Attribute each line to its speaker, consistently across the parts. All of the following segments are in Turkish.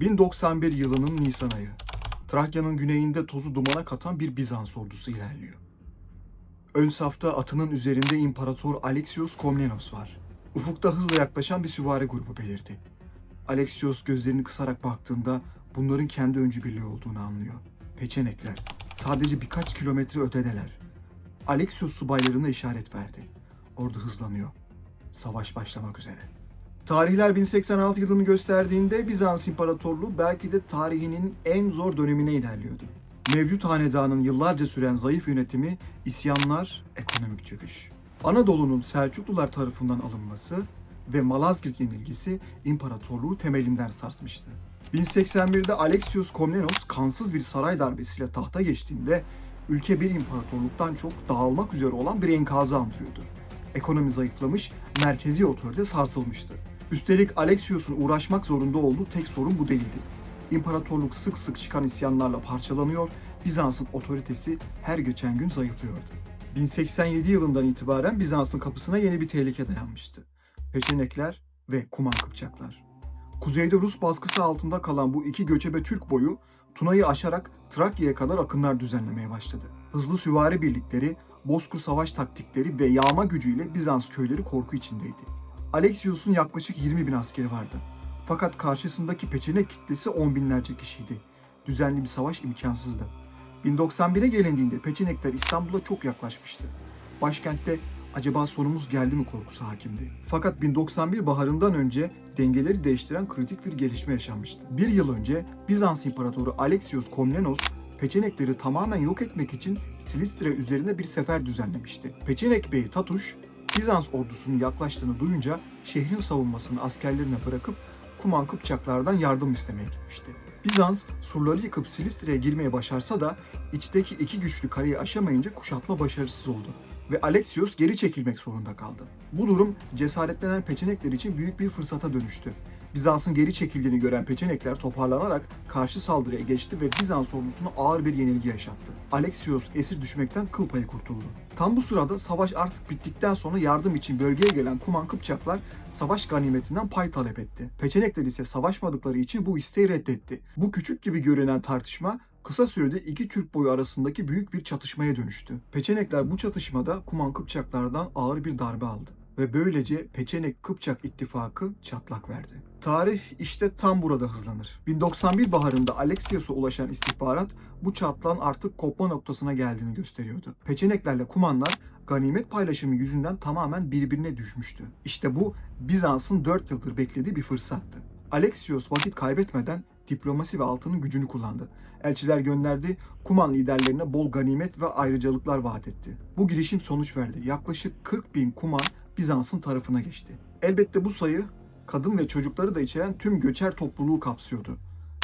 Speaker 1: 1091 yılının Nisan ayı. Trakya'nın güneyinde tozu dumana katan bir Bizans ordusu ilerliyor. Ön safta atının üzerinde İmparator Alexios Komnenos var. Ufukta hızla yaklaşan bir süvari grubu belirdi. Alexios gözlerini kısarak baktığında bunların kendi öncü birliği olduğunu anlıyor. Peçenekler. Sadece birkaç kilometre ötedeler. Alexios subaylarına işaret verdi. Ordu hızlanıyor. Savaş başlamak üzere. Tarihler 1086 yılını gösterdiğinde Bizans İmparatorluğu belki de tarihinin en zor dönemine ilerliyordu. Mevcut hanedanın yıllarca süren zayıf yönetimi, isyanlar, ekonomik çöküş. Anadolu'nun Selçuklular tarafından alınması ve Malazgirt yenilgisi imparatorluğu temelinden sarsmıştı. 1081'de Alexios Komnenos kansız bir saray darbesiyle tahta geçtiğinde ülke bir imparatorluktan çok dağılmak üzere olan bir enkazı andırıyordu. Ekonomi zayıflamış, merkezi otorite sarsılmıştı. Üstelik Alexios'un uğraşmak zorunda olduğu tek sorun bu değildi. İmparatorluk sık sık çıkan isyanlarla parçalanıyor, Bizans'ın otoritesi her geçen gün zayıflıyordu. 1087 yılından itibaren Bizans'ın kapısına yeni bir tehlike dayanmıştı. Peçenekler ve Kuman Kıpçaklar. Kuzeyde Rus baskısı altında kalan bu iki göçebe Türk boyu Tuna'yı aşarak Trakya'ya kadar akınlar düzenlemeye başladı. Hızlı süvari birlikleri, bozkır savaş taktikleri ve yağma gücüyle Bizans köyleri korku içindeydi. Alexios'un yaklaşık 20 bin askeri vardı. Fakat karşısındaki peçenek kitlesi on binlerce kişiydi. Düzenli bir savaş imkansızdı. 1091'e gelindiğinde peçenekler İstanbul'a çok yaklaşmıştı. Başkentte acaba sonumuz geldi mi korkusu hakimdi. Fakat 1091 baharından önce dengeleri değiştiren kritik bir gelişme yaşanmıştı. Bir yıl önce Bizans İmparatoru Alexios Komnenos Peçenekleri tamamen yok etmek için Silistre üzerine bir sefer düzenlemişti. Peçenek Bey Tatuş, Bizans ordusunun yaklaştığını duyunca şehrin savunmasını askerlerine bırakıp Kuman Kıpçaklardan yardım istemeye gitmişti. Bizans surları yıkıp Silistre'ye girmeye başarsa da içteki iki güçlü kaleyi aşamayınca kuşatma başarısız oldu ve Alexios geri çekilmek zorunda kaldı. Bu durum cesaretlenen peçenekler için büyük bir fırsata dönüştü. Bizans'ın geri çekildiğini gören peçenekler toparlanarak karşı saldırıya geçti ve Bizans ordusuna ağır bir yenilgi yaşattı. Alexios esir düşmekten kıl payı kurtuldu. Tam bu sırada savaş artık bittikten sonra yardım için bölgeye gelen Kuman Kıpçaklar savaş ganimetinden pay talep etti. Peçenekler ise savaşmadıkları için bu isteği reddetti. Bu küçük gibi görünen tartışma kısa sürede iki Türk boyu arasındaki büyük bir çatışmaya dönüştü. Peçenekler bu çatışmada Kuman Kıpçaklardan ağır bir darbe aldı ve böylece Peçenek-Kıpçak ittifakı çatlak verdi. Tarih işte tam burada hızlanır. 1091 baharında Alexios'a ulaşan istihbarat bu çatlağın artık kopma noktasına geldiğini gösteriyordu. Peçeneklerle Kumanlar ganimet paylaşımı yüzünden tamamen birbirine düşmüştü. İşte bu Bizans'ın 4 yıldır beklediği bir fırsattı. Alexios vakit kaybetmeden diplomasi ve altının gücünü kullandı. Elçiler gönderdi, Kuman liderlerine bol ganimet ve ayrıcalıklar vaat etti. Bu girişim sonuç verdi. Yaklaşık 40 bin Kuman Bizans'ın tarafına geçti. Elbette bu sayı kadın ve çocukları da içeren tüm göçer topluluğu kapsıyordu.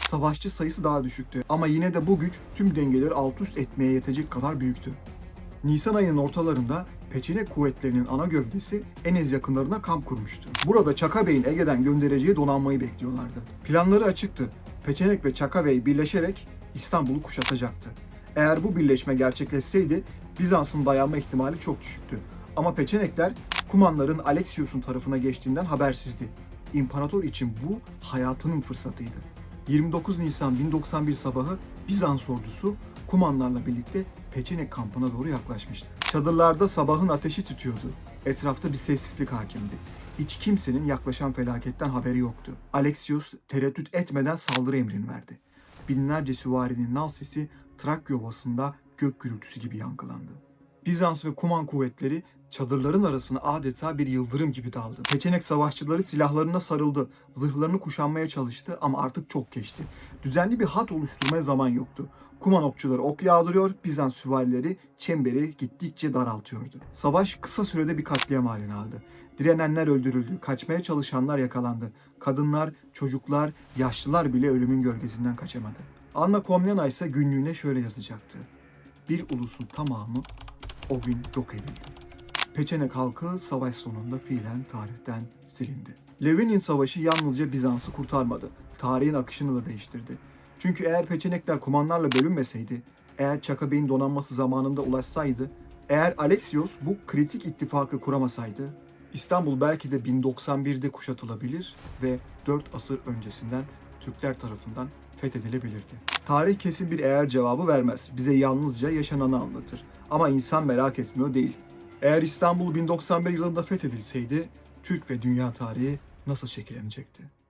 Speaker 1: Savaşçı sayısı daha düşüktü ama yine de bu güç tüm dengeleri alt üst etmeye yetecek kadar büyüktü. Nisan ayının ortalarında Peçenek kuvvetlerinin ana gövdesi Enez yakınlarına kamp kurmuştu. Burada Çaka Bey'in Ege'den göndereceği donanmayı bekliyorlardı. Planları açıktı. Peçenek ve Çaka Bey birleşerek İstanbul'u kuşatacaktı. Eğer bu birleşme gerçekleşseydi Bizans'ın dayanma ihtimali çok düşüktü. Ama Peçenekler Kumanların Alexios'un tarafına geçtiğinden habersizdi. İmparator için bu hayatının fırsatıydı. 29 Nisan 1091 sabahı Bizans ordusu Kumanlarla birlikte Peçenek kampına doğru yaklaşmıştı. Çadırlarda sabahın ateşi tütüyordu. Etrafta bir sessizlik hakimdi. Hiç kimsenin yaklaşan felaketten haberi yoktu. Alexios tereddüt etmeden saldırı emrini verdi. Binlerce süvarinin nal sesi Trakya Ovası'nda gök gürültüsü gibi yankılandı. Bizans ve Kuman kuvvetleri çadırların arasına adeta bir yıldırım gibi daldı. Peçenek savaşçıları silahlarına sarıldı. Zırhlarını kuşanmaya çalıştı ama artık çok geçti. Düzenli bir hat oluşturmaya zaman yoktu. Kuman okçuları ok yağdırıyor, Bizans süvarileri çemberi gittikçe daraltıyordu. Savaş kısa sürede bir katliam halini aldı. Direnenler öldürüldü, kaçmaya çalışanlar yakalandı. Kadınlar, çocuklar, yaşlılar bile ölümün gölgesinden kaçamadı. Anna Komnena ise günlüğüne şöyle yazacaktı. Bir ulusun tamamı o gün yok edildi. Peçenek halkı savaş sonunda fiilen tarihten silindi. Levinin Savaşı yalnızca Bizans'ı kurtarmadı, tarihin akışını da değiştirdi. Çünkü eğer Peçenekler kumanlarla bölünmeseydi, eğer Çaka Bey'in donanması zamanında ulaşsaydı, eğer Alexios bu kritik ittifakı kuramasaydı, İstanbul belki de 1091'de kuşatılabilir ve 4 asır öncesinden Türkler tarafından fethedilebilirdi. Tarih kesin bir eğer cevabı vermez. Bize yalnızca yaşananı anlatır. Ama insan merak etmiyor değil. Eğer İstanbul 1091 yılında fethedilseydi Türk ve dünya tarihi nasıl şekillenecekti?